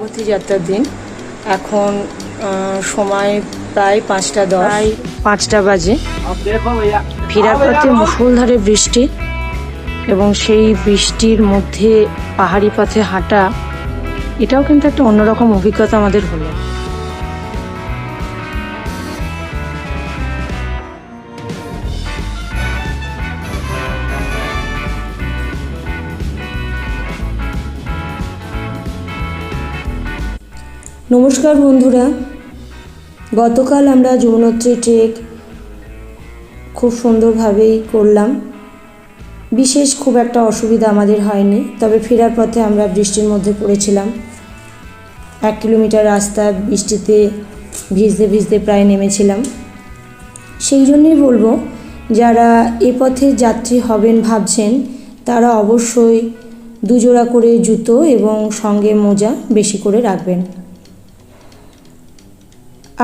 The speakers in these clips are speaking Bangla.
গঙ্গোত্রী যাত্রার দিন। এখন সময় প্রায় পাঁচটা দশ। পাঁচটা বাজে। ফেরার পথে মুসলধারে বৃষ্টি এবং সেই বৃষ্টির মধ্যে পাহাড়ি পথে হাঁটা, এটাও কিন্তু একটা অন্যরকম অভিজ্ঞতা আমাদের হলো। নমস্কার বন্ধুরা। গতকাল আমরা যমুনত্রী ট্রেক খুব সুন্দরভাবেই করলাম। বিশেষ খুব একটা অসুবিধা আমাদের হয়নি, তবে ফেরার পথে আমরা বৃষ্টির মধ্যে পড়েছিলাম। এক কিলোমিটার রাস্তা বৃষ্টিতে ভিজতে ভিজতে প্রায় নেমেছিলাম। সেই জন্যই বলব, যারা এ পথে যাত্রী হবেন ভাবছেন, তারা অবশ্যই দুজোড়া করে জুতো এবং সঙ্গে মোজা বেশি করে রাখবেন।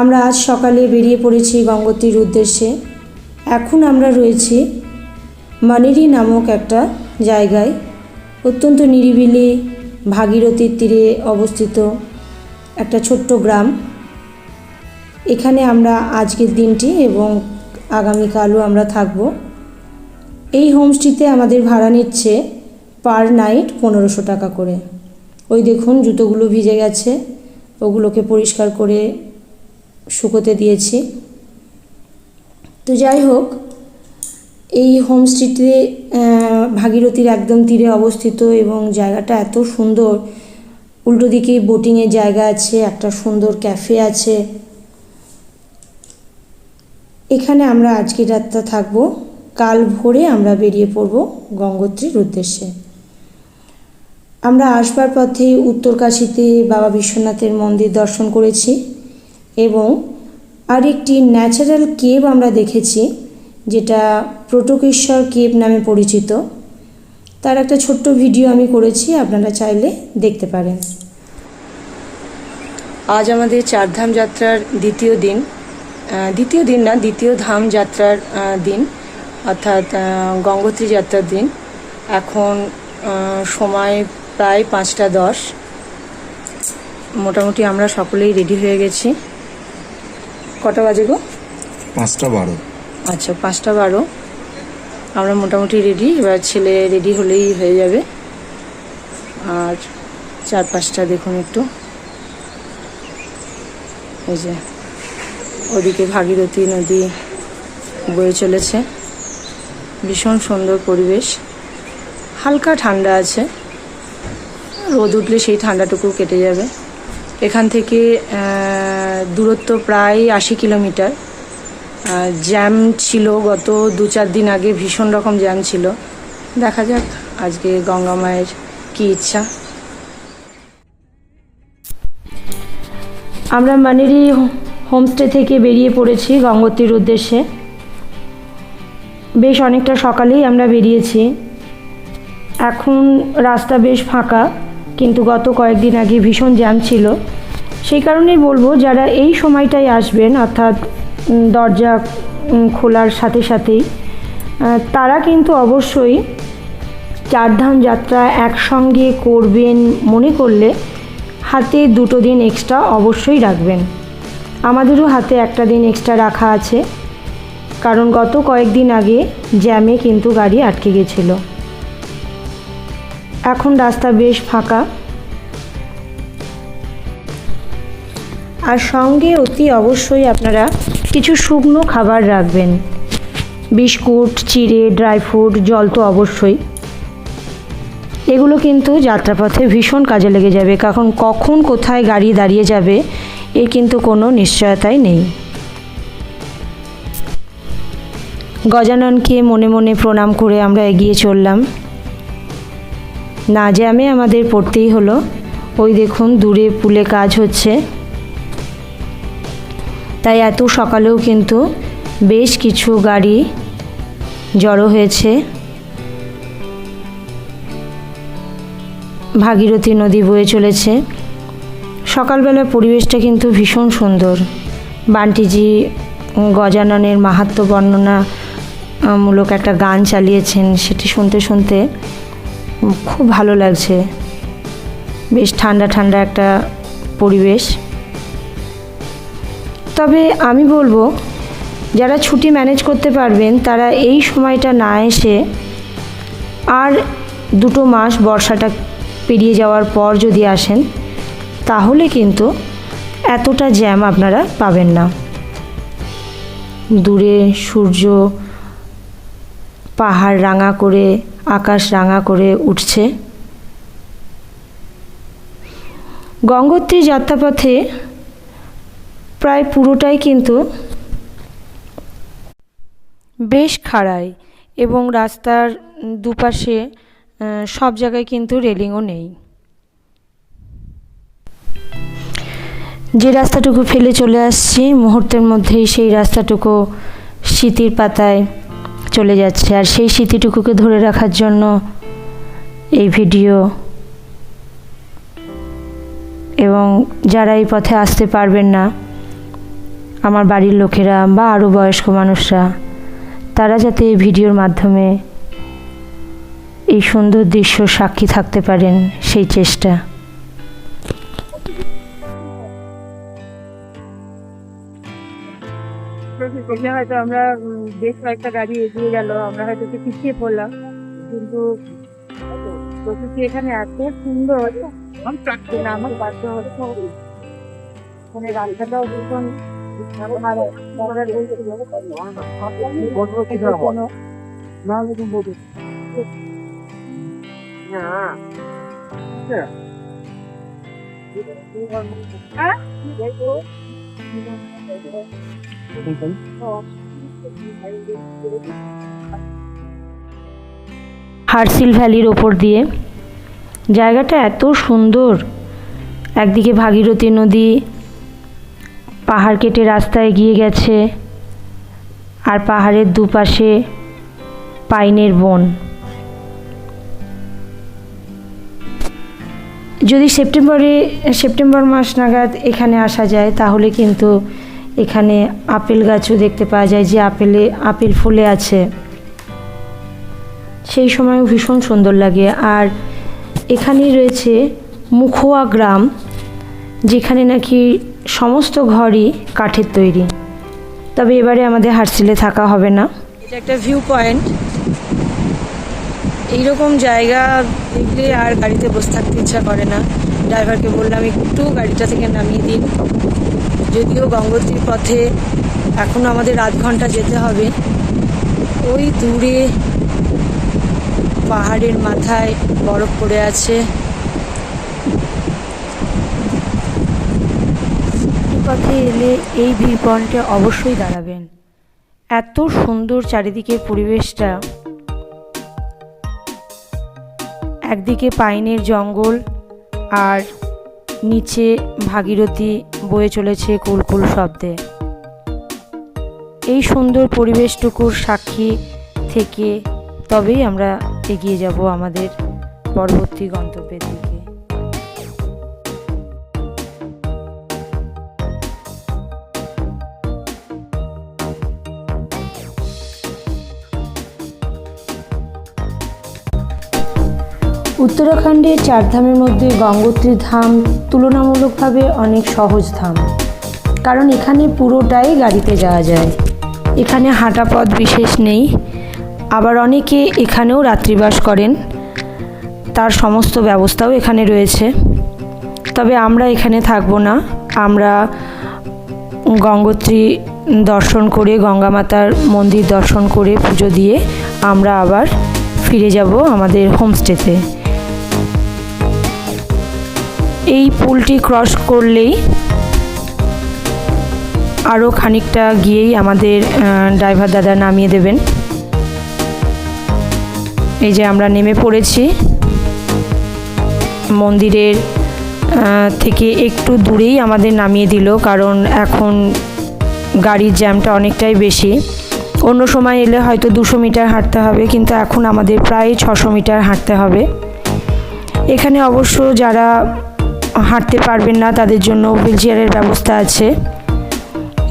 আমরা আজ সকালে বেরিয়ে পড়েছি গঙ্গোত্রীর উদ্দেশ্যে। এখন আমরা রয়েছি মানেরি নামক একটা জায়গায়। অত্যন্ত নিরিবিলি ভাগীরথীর তীরে অবস্থিত একটা ছোট্ট গ্রাম। এখানে আমরা আজকের দিনটি এবং আগামীকালও আমরা থাকব। এই হোমস্টেতে আমাদের ভাড়া নিচ্ছে পার নাইট পনেরোশো টাকা করে। ওই দেখুন, জুতোগুলো ভিজে গেছে। ওগুলোকে পরিষ্কার করে শুকোতে দিয়েছি। তো যাই হোক, এই হোমস্টেতে ভাগীরথীর একদম তীরে অবস্থিত এবং জায়গাটা এত সুন্দর। উল্টো দিকে বোটিংয়ের জায়গা আছে, একটা সুন্দর ক্যাফে আছে। এখানে আমরা আজকে রাতটা থাকব। কাল ভোরে আমরা বেরিয়ে পড়ব গঙ্গোত্রীর উদ্দেশ্যে। আমরা আসবার পথে উত্তরকাশীতে বাবা বিশ্বনাথের মন্দির দর্শন করেছি। এবং আরেকটি ন্যাচারাল কেভ আমরা দেখেছি, যেটা প্রটোকেশ্বর কেভ নামে পরিচিত। তার একটা ছোট্ট ভিডিও আমি করেছি, আপনারা চাইলে দেখতে পারেন। আজ আমাদের চারধাম যাত্রার দ্বিতীয় দিন। দ্বিতীয় দিন না, দ্বিতীয় ধাম যাত্রার দিন, অর্থাৎ গঙ্গোত্রী যাত্রার দিন। এখন সময় প্রায় পাঁচটা দশ। মোটামুটি আমরা সকলেই রেডি হয়ে গেছি। কটা বাজে গো? পাঁচটা বারো। আচ্ছা পাঁচটা বারো। আমরা মোটামুটি রেডি এবার ছেলে রেডি হলেই হয়ে যাবে। আর চার পাঁচটা দেখুন একটু। এই যে ওদিকে ভাগীরথী নদী বয়ে চলেছে। ভীষণ সুন্দর পরিবেশ। হালকা ঠান্ডা আছে। রোদ উঠলে সেই ঠান্ডাটুকু কেটে যাবে। এখান থেকে দূরত্ব প্রায় আশি কিলোমিটার। জ্যাম ছিল গত দু চার দিন আগে, ভীষণ রকম জ্যাম ছিল। দেখা যাক আজকে গঙ্গা মায়ের কী ইচ্ছা। আমরা মানেরি হোমস্টে থেকে বেরিয়ে পড়েছি গঙ্গোত্রীর উদ্দেশ্যে। বেশ অনেকটা সকালেই আমরা বেরিয়েছি। এখন রাস্তা বেশ ফাঁকা, কিন্তু গত কয়েকদিন আগে ভীষণ জ্যাম ছিল। সেই কারণেই বলব, যারা এই সময়টায় আসবেন, অর্থাৎ দরজা খোলার সাথে সাথেই তারা কিন্তু অবশ্যই চারধাম যাত্রা একসঙ্গে করবেন মনে করলে হাতে দুটো দিন এক্সট্রা অবশ্যই রাখবেন। আমাদেরও হাতে একটা দিন এক্সট্রা রাখা আছে, কারণ গত কয়েকদিন আগে জ্যামে কিন্তু গাড়ি আটকে গেছিল। এখন রাস্তা বেশ ফাঁকা। আর সঙ্গে অতি অবশ্যই আপনারা কিছু শুকনো খাবার রাখবেন। বিস্কুট, চিড়ে, ড্রাই ফ্রুট, জল তো অবশ্যই। এগুলো কিন্তু যাত্রাপথে ভীষণ কাজে লেগে যাবে, কারণ কখন কোথায় গাড়ি দাঁড়িয়ে যাবে এর কিন্তু কোনো নিশ্চয়তাই নেই। গজাননকে মনে মনে প্রণাম করে আমরা এগিয়ে চললাম। না জ্যামে আমাদের পড়তেই হলো। ওই দেখুন, দূরে পুলে কাজ হচ্ছে। তাই এত সকালেও কিন্তু বেশ কিছু গাড়ি জড়ো হয়েছে। ভাগীরথী নদী বয়ে চলেছে। সকালবেলার পরিবেশটা কিন্তু ভীষণ সুন্দর। বান্টিজি গজাননের মাহাত্ম্য বর্ণনা মূলক একটা গান চালিয়েছেন, সেটি শুনতে শুনতে খুব ভালো লাগছে। বেশ ঠান্ডা ঠান্ডা একটা পরিবেশ। তবে আমি বলব, যারা ছুটি ম্যানেজ করতে পারবেন, তারা এই সময়টা না এসে আর দুটো মাস বর্ষাটা পেরিয়ে যাওয়ার পর যদি আসেন, তাহলে কিন্তু এতটা জ্যাম আপনারা পাবেন না। দূরে সূর্য পাহাড় রাঙা করে, আকাশ রাঙা করে উঠছে। গঙ্গোত্রী যাত্রাপথে প্রায় পুরোটাই কিন্তু বেশ খাড়াই এবং রাস্তার দুপাশে সব জায়গায় কিন্তু রেলিংও নেই। যে রাস্তাটুকু ফেলে চলে আসছি, মুহূর্তের মধ্যেই সেই রাস্তাটুকু স্মৃতির পাতায় চলে যাচ্ছে। আর সেই স্মৃতিটুকুকে ধরে রাখার জন্য এই ভিডিও এবং যারা এই পথে আসতে পারবেন না আমার বাড়ির লোকেরা বা আরও বয়স্ক মানুষরা, তারা যাতে এই ভিডিওর মাধ্যমে এই সুন্দর দৃশ্য সাক্ষী থাকতে পারেন সেই চেষ্টা। এখানে হয়তো আমরা বেশ কয়েকটা গাড়ি এগিয়ে গেল, আমরা হয়তো একটু পিছিয়ে পড়লাম। কিন্তু প্রকৃতি এখানে এত সুন্দর যে নামার বাধ্য হচ্ছে। রাস্তাটাও ভীষণ হ্যাঁ? হার্সিল ভ্যালির ওপর দিয়ে জায়গাটা এত সুন্দর একদিকে ভাগীরথী নদী পাহাড় কেটে রাস্তায় গিয়ে গেছে আর পাহাড়ের দুপাশে পাইনের বন। যদি সেপ্টেম্বরে, সেপ্টেম্বর মাস নাগাদ এখানে আসা যায়, তাহলে কিন্তু এখানে আপেল গাছও দেখতে পাওয়া যায় যে আপেলে, আপেল ফুলে আছে। সেই সময়ও ভীষণ সুন্দর লাগে। আর এখানেই রয়েছে মুখোয়া গ্রাম, যেখানে নাকি সমস্ত ঘরই কাঠের তৈরি। তবে এবারে আমাদের হার্সিলে থাকা হবে না। এটা একটা ভিউ পয়েন্ট এইরকম জায়গা দেখলে আর গাড়িতে বসে থাকতে ইচ্ছা করে না। ড্রাইভারকে বললাম, একটু গাড়িটা থেকে নামিয়ে দিন। যদিও গঙ্গোত্রীর পথে এখনও আমাদের আধ ঘণ্টা যেতে হবে। ওই দূরে পাহাড়ের মাথায় বরফ পড়ে আছে। পথে এলে এই ভিউ পয়েন্টে অবশ্যই দাঁড়াবেন। এত সুন্দর চারিদিকের পরিবেশটা। একদিকে পাইনের জঙ্গল আর নিচে ভাগীরথী বয়ে চলেছে কুলকুল শব্দে। এই সুন্দর পরিবেশটুকুর সাক্ষী থেকে তবেই আমরা এগিয়ে যাব আমাদের পরবর্তী গন্তব্যের দিকে উত্তরাখণ্ডের চারধামের মধ্যে গঙ্গোত্রী ধাম তুলনামূলকভাবে অনেক সহজ ধাম। কারণ এখানে পুরোটাই গাড়িতে যাওয়া যায়। এখানে হাঁটা পথ বিশেষ নেই। আবার অনেকে এখানেও রাত্রিবাস করেন। তার সমস্ত ব্যবস্থাও এখানে রয়েছে। তবে আমরা এখানে থাকব না। আমরা গঙ্গোত্রী দর্শন করে, গঙ্গা মাতার মন্দির দর্শন করে পুজো দিয়ে আমরা আবার ফিরে যাব আমাদের হোমস্টেতে। এই পুলটি ক্রস করলেই আরও খানিকটা গিয়েই আমাদের ড্রাইভার দাদা নামিয়ে দেবেন। এই যে আমরা নেমে পড়েছি। মন্দিরের থেকে একটু দূরেই আমাদের নামিয়ে দিল, কারণ এখন গাড়ির জ্যামটা অনেকটাই বেশি। অন্য সময় এলে হয়তো দুশো মিটার হাঁটতে হবে, কিন্তু এখন আমাদের প্রায় ছশো মিটার হাঁটতে হবে। এখানে অবশ্য যারা হাঁটতে পারবেন না, তাদের জন্য হুইল চেয়ারের ব্যবস্থা আছে।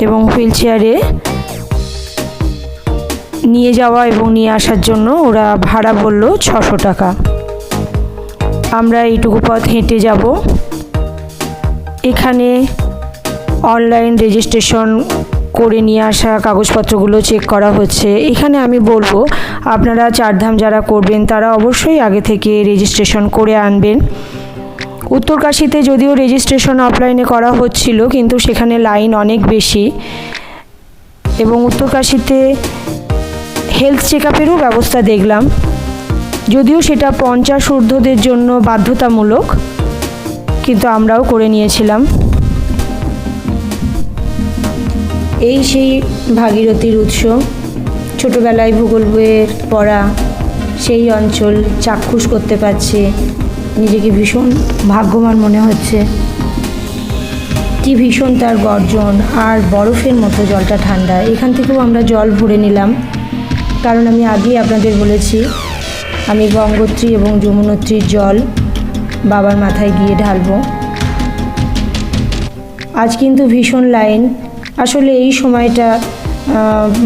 এবং হুইল চেয়ারে নিয়ে যাওয়া এবং নিয়ে আসার জন্য ওরা ভাড়া বলল ছশো টাকা। আমরা এইটুকু পথ হেঁটে যাব। এখানে অনলাইন রেজিস্ট্রেশন করে নিয়ে আসা কাগজপত্রগুলো চেক করা হচ্ছে। এখানে আমি বলব, আপনারা চারধাম যারা করবেন তারা অবশ্যই আগে থেকে রেজিস্ট্রেশন করে আনবেন। উত্তরকাশীতে যদিও রেজিস্ট্রেশন অফলাইনে করা হচ্ছিল, কিন্তু সেখানে লাইন অনেক বেশি। এবং উত্তরকাশীতে হেলথ চেক আপেরও ব্যবস্থা দেখলাম। যদিও সেটা পঞ্চাশ ঊর্ধ্বদের জন্য বাধ্যতামূলক, কিন্তু আমরাও করে নিয়েছিলাম। এই সেই ভাগীরথীর উৎস। ছোটোবেলায় ভূগোল বইয়ের পড়া, সেই অঞ্চল চাক্ষুষ করতে পারছে। নিজেকে ভীষণ ভাগ্যবান মনে হচ্ছে। কি ভীষণ তার গর্জন আর বরফের মতো জলটা ঠান্ডা। এখান থেকেও আমরা জল ভরে নিলাম। কারণ আমি আগেই আপনাদের বলেছি, আমি গঙ্গোত্রী এবং যমুনোত্রীর জল বাবার মাথায় গিয়ে ঢালবো। আজ কিন্তু ভীষণ লাইন। আসলে এই সময়টা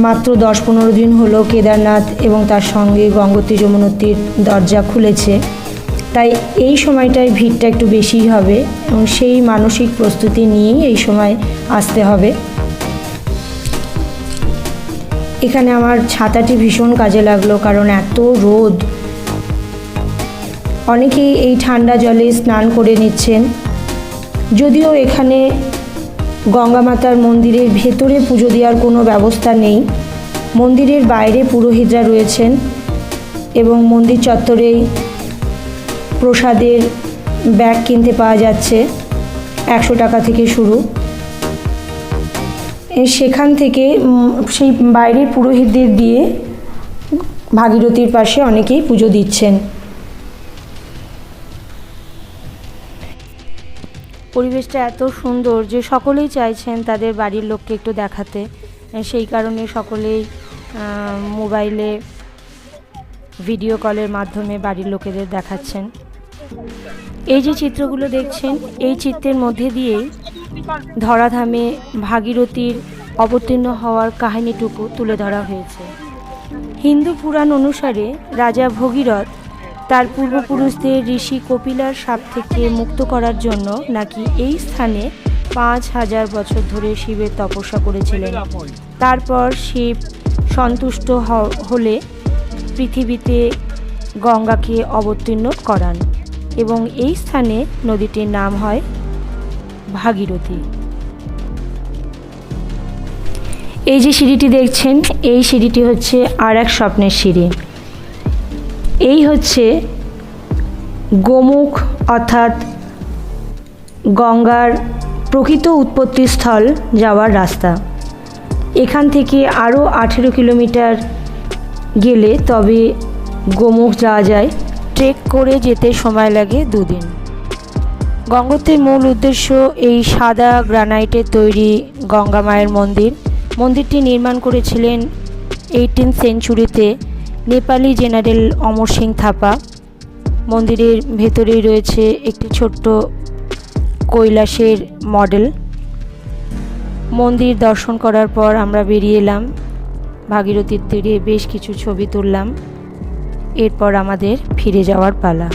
মাত্র দশ পনেরো দিন হলো কেদারনাথ এবং তার সঙ্গে গঙ্গোত্রী যমুনোত্রীর দরজা খুলেছে। তাই এই সময়টায় ভিড়টা একটু বেশিই হবে এবং সেই মানসিক প্রস্তুতি নিয়েই এই সময় আসতে হবে। এখানে আমার ছাতাটি ভীষণ কাজে লাগল কারণ এত রোদ। অনেকেই এই ঠান্ডা জলে স্নান করে নিচ্ছেন। যদিও এখানে গঙ্গা মাতার মন্দিরের ভেতরে পুজো দেওয়ার কোনো ব্যবস্থা নেই। মন্দিরের বাইরে পুরোহিতরা রয়েছেন এবং মন্দির চত্বরেই প্রসাদের ব্যাগ কিনতে পাওয়া যাচ্ছে একশো টাকা থেকে শুরু। সেখান থেকে সেই বাইরের পুরোহিতদের দিয়ে ভাগীরথীর পাশে অনেকেই পুজো দিচ্ছেন। পরিবেশটা এত সুন্দর যে সকলেই চাইছেন তাদের বাড়ির লোককে একটু দেখাতে। সেই কারণে সকলেই মোবাইলে ভিডিও কলের মাধ্যমে বাড়ির লোকেদের দেখাচ্ছেন। এই যে চিত্রগুলো দেখছেন, এই চিত্রের মধ্যে দিয়েই ধরাধামে ভাগীরথীর অবতীর্ণ হওয়ার কাহিনীটুকু তুলে ধরা হয়েছে। হিন্দু পুরাণ অনুসারে রাজা ভগীরথ তার পূর্বপুরুষদের ঋষি কপিলার সাপ থেকে মুক্ত করার জন্য নাকি এই স্থানে পাঁচ হাজার বছর ধরে শিবের তপস্যা করেছিলেন। তারপর শিব সন্তুষ্ট হলে পৃথিবীতে গঙ্গাকে অবতীর্ণ করান। এবং এই স্থানে নদীটির নাম হয় ভাগীরথী। এই যে সিঁড়িটি দেখছেন, এই সিঁড়িটি হচ্ছে আর এক স্বপ্নের সিঁড়ি। এই হচ্ছে গোমুখ অর্থাৎ গঙ্গার প্রকৃত উৎপত্তিস্থল যাওয়ার রাস্তা। এখান থেকে আরও আঠেরো কিলোমিটার গেলে তবে গোমুখ যাওয়া যায়। ট্রেক করে যেতে সময় লাগে দুদিন। গঙ্গোত্রীর মূল উদ্দেশ্য এই সাদা গ্রানাইটের তৈরি গঙ্গা মায়ের মন্দির। মন্দিরটি নির্মাণ করেছিলেন এইটিন সেঞ্চুরিতে নেপালি জেনারেল অমর সিং থাপা। মন্দিরের ভেতরেই রয়েছে একটি ছোট্ট কৈলাসের মডেল। মন্দির দর্শন করার পর আমরা বেরিয়ে এলাম। ভাগীরথীর তীরে বেশ কিছু ছবি তুললাম। এরপর আমাদের ফিরে যাওয়ার পালা।